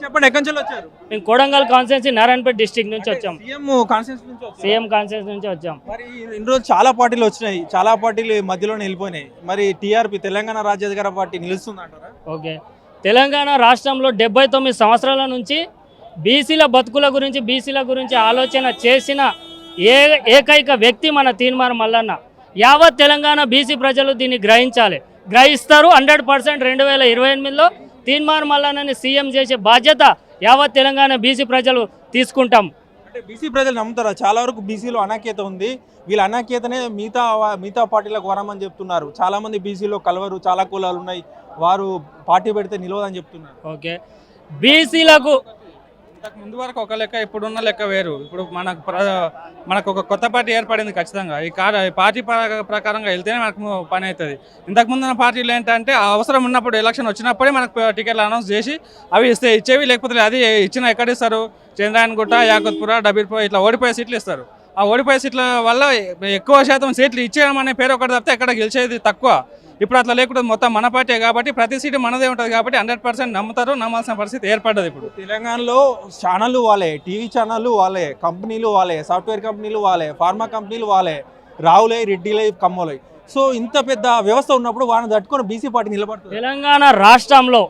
చెప్పండి ఎక్కడి నుంచి వచ్చారు? మేము కొడంగల్ కాన్స్టిట్యున్సీ నారాయణపేట డిస్టిక్ నుంచి వచ్చాం. సీఎం కాన్స్టిట్యూన్సీ నుంచి సీఎం వచ్చాం. మరి ఇన్ని రోజులు చాలా పార్టీలు వచ్చినాయి. చాలా పార్టీలు మధ్యలోనే వెళ్ళిపోయినాయి. మరి టీఆర్పీ తెలంగాణ రాజ్యాధికార పార్టీ నిలుస్తుంది అంటారా? ఓకే. తెలంగాణ రాష్ట్రంలో డెబ్బై తొమ్మిది సంవత్సరాల నుంచి బీసీల బతుకుల గురించి బీసీల గురించి ఆలోచన చేసిన ఏ ఏకైక వ్యక్తి మన తీన్మార్ మల్లన్న. యావత్ తెలంగాణ బీసీ ప్రజలు దీన్ని గ్రహించాలి. గ్రహిస్తారు హండ్రెడ్ పర్సెంట్ రెండు వేల ఇరవై ఎనిమిదిలో. తీన్మార్ మల్లన్నని సీఎం చేసే బాధ్యత యావత్ తెలంగాణ బీసీ ప్రజలు తీసుకుంటాం. అంటే బీసీ ప్రజలు నమ్ముతారా? చాలా వరకు బీసీలో అనాఖ్యత ఉంది. వీళ్ళ అనాఖ్యతనే మిగతా మిగతా పార్టీలకు వరమని చెప్తున్నారు. చాలా మంది బీసీలో కలవరు చాలా కులాలు ఉన్నాయి. వారు పార్టీ పెడితే నిలవదని చెప్తున్నారు. ఓకే. బీసీలకు ఇంతకు ముందు వరకు ఒక లెక్క ఇప్పుడున్న లెక్క వేరు. ఇప్పుడు మనకు మనకు ఒక కొత్త పార్టీ ఏర్పడింది ఖచ్చితంగా. ఈ కా పార్టీ ప్ర- ప్రకారంగా వెళ్తేనే మనకు పని అవుతుంది. ఇంతకు ముందున్న పార్టీలు ఏంటంటే అవసరం ఉన్నప్పుడు ఎలక్షన్ వచ్చినప్పుడే మనకు టికెట్లు అనౌన్స్ చేసి అవి ఇస్తే ఇచ్చేవి లేకపోతే అది ఇచ్చిన ఎక్కడ ఇస్తారు? చంద్రాయన్ గుట్ట యాకత్పుర డబీర్పూర్ ఇట్లా ఓడిపోయే సీట్లు ఇస్తారు. ఆ ఓడిపోయే సీట్ల వల్ల ఎక్కువ శాతం సీట్లు ఇచ్చేయడం అనే పేరు ఒకటి తప్పితే ఎక్కడ గెలిచేది తక్కువ. ఇప్పుడు అట్లా లేకుండా మొత్తం మన పార్టీ కాబట్టి ప్రతి సీటు మనదే ఉంటుంది కాబట్టి హండ్రెడ్ పర్సెంట్ నమ్ముతారు నమ్మాల్సిన పరిస్థితి ఏర్పడ్డది ఇప్పుడు. తెలంగాణలో ఛానళ్ళు వాళ్ళే టీవీ ఛానళ్ళు వాళ్ళే కంపెనీలు వాళ్ళే సాఫ్ట్వేర్ కంపెనీలు వాళ్ళే ఫార్మా కంపెనీలు వాళ్ళే రావులే రెడ్డిలే కమ్మలే. సో ఇంత పెద్ద వ్యవస్థ ఉన్నప్పుడు వాళ్ళని తట్టుకొని బీసీ పార్టీ నిలబడుతుంది. తెలంగాణ రాష్ట్రంలో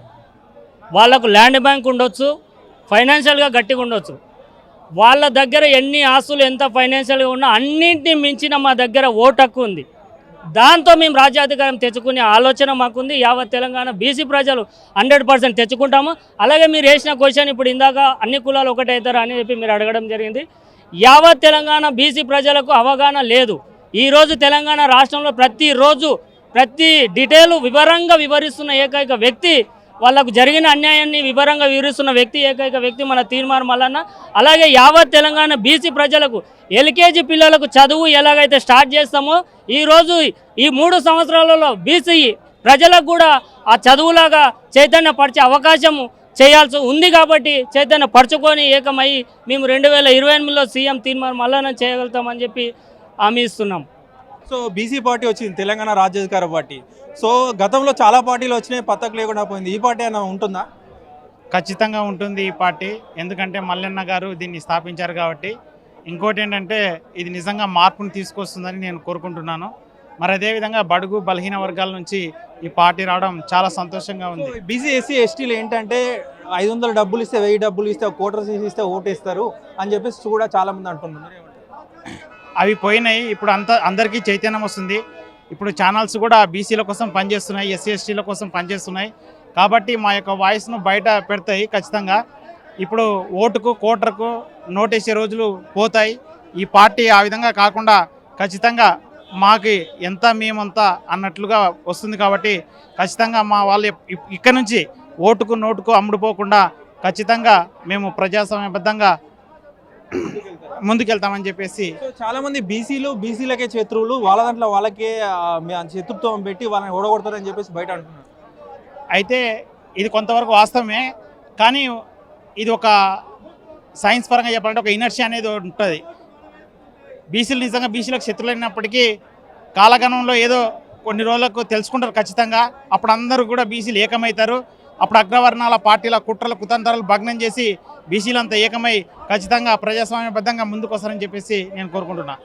వాళ్ళకు ల్యాండ్ బ్యాంక్ ఉండొచ్చు ఫైనాన్షియల్గా గట్టిగా ఉండొచ్చు. వాళ్ళ దగ్గర ఎన్ని ఆస్తులు ఎంత ఫైనాన్షియల్గా ఉన్నా అన్నింటినీ మించిన మా దగ్గర ఓటు హక్కు ఉంది. దాంతో మేము రాజ్యాధికారం తెచ్చుకునే ఆలోచన మాకుంది. యావత్ తెలంగాణ బీసీ ప్రజలు హండ్రెడ్ పర్సెంట్ తెచ్చుకుంటాము. అలాగే మీరు వేసిన క్వశ్చన్ ఇప్పుడు ఇందాక అన్ని కులాలు ఒకటే అని చెప్పి మీరు అడగడం జరిగింది. యావత్ తెలంగాణ బీసీ ప్రజలకు అవగాహన లేదు. ఈరోజు తెలంగాణ రాష్ట్రంలో ప్రతిరోజు ప్రతి డీటెయిల్ వివరంగా వివరిస్తున్న ఏకైక వ్యక్తి వాళ్ళకు జరిగిన అన్యాయాన్ని వివరంగా వివరిస్తున్న వ్యక్తి ఏకైక వ్యక్తి మన తీర్మార్ మల్లన్న. అలాగే యావత్ తెలంగాణ బీసీ ప్రజలకు ఎల్కేజీ పిల్లలకు చదువు ఎలాగైతే స్టార్ట్ చేస్తామో ఈరోజు ఈ మూడు సంవత్సరాలలో బీసీ ప్రజలకు కూడా ఆ చదువులాగా చైతన్యపరిచే అవకాశం చేయాల్సి ఉంది కాబట్టి చైతన్య పరచుకొని ఏకమై మేము రెండు వేల ఇరవై ఎనిమిదిలో సీఎం తీర్మానం మల్లన చేయగలుగుతామని చెప్పి హామీ ఇస్తున్నాం. సో బీసీ పార్టీ వచ్చింది తెలంగాణ రాజ్యాధికార పార్టీ. సో గతంలో చాలా పార్టీలు వచ్చినాయి పత్తకు లేకుండా పోయింది. ఈ పార్టీ అయినా ఉంటుందా? ఖచ్చితంగా ఉంటుంది ఈ పార్టీ. ఎందుకంటే మల్లన్న గారు దీన్ని స్థాపించారు కాబట్టి. ఇంకోటి ఏంటంటే ఇది నిజంగా మార్పును తీసుకొస్తుందని నేను కోరుకుంటున్నాను. మరి అదేవిధంగా బడుగు బలహీన వర్గాల నుంచి ఈ పార్టీ రావడం చాలా సంతోషంగా ఉంది. బీసీ ఎస్సీ ఎస్టీలు ఏంటంటే ఐదు వందల డబ్బులు ఇస్తే వెయ్యి డబ్బులు ఇస్తే కోటర్ సీసీ ఇస్తే ఓటేస్తారు అని చెప్పేసి కూడా చాలా మంది అంటున్నారు? అవి పోయినాయి. ఇప్పుడు అంత అందరికీ చైతన్యం వస్తుంది. ఇప్పుడు ఛానల్స్ కూడా బీసీల కోసం పనిచేస్తున్నాయి ఎస్సీ ఎస్టీల కోసం పనిచేస్తున్నాయి. కాబట్టి మా యొక్క వాయిస్ను బయట పెడతాయి ఖచ్చితంగా. ఇప్పుడు ఓటుకు కోటరకు నోటేసే రోజులు పోతాయి. ఈ పార్టీ ఆ విధంగా కాకుండా ఖచ్చితంగా మాకు ఎంత మేమంతా అన్నట్లుగా వస్తుంది కాబట్టి ఖచ్చితంగా మా వాళ్ళు ఇక్కడ నుంచి ఓటుకు నోటుకు అమ్ముడుపోకుండా ఖచ్చితంగా మేము ప్రజాస్వామ్యబద్ధంగా ముందుకెళ్తామని చెప్పేసి. చాలా మంది బీసీలు బీసీలకే శత్రువులు వాళ్ళ దాంట్లో వాళ్ళకే శత్రుత్వం పెట్టి వాళ్ళని ఓడగొడతారని చెప్పేసి బయట అంటున్నారు. అయితే ఇది కొంతవరకు వాస్తవమే కానీ ఇది ఒక సైన్స్ పరంగా చెప్పాలంటే ఒక ఇనర్షియా అనేది ఉంటుంది. బీసీలు నిజంగా బీసీలకు శత్రులైనప్పటికీ కాలగణంలో ఏదో కొన్ని రోజులకు తెలుసుకుంటారు ఖచ్చితంగా. అప్పుడు అందరూ కూడా బీసీలు ఏకమవుతారు. అప్పుడు అగ్రవర్ణాల పార్టీల కుట్రలు కుతంత్రాలు భగ్నం చేసి బీసీలంతా ఏకమై ఖచ్చితంగా ప్రజాస్వామ్యబద్ధంగా ముందుకు వస్తారని చెప్పేసి నేను కోరుకుంటున్నాను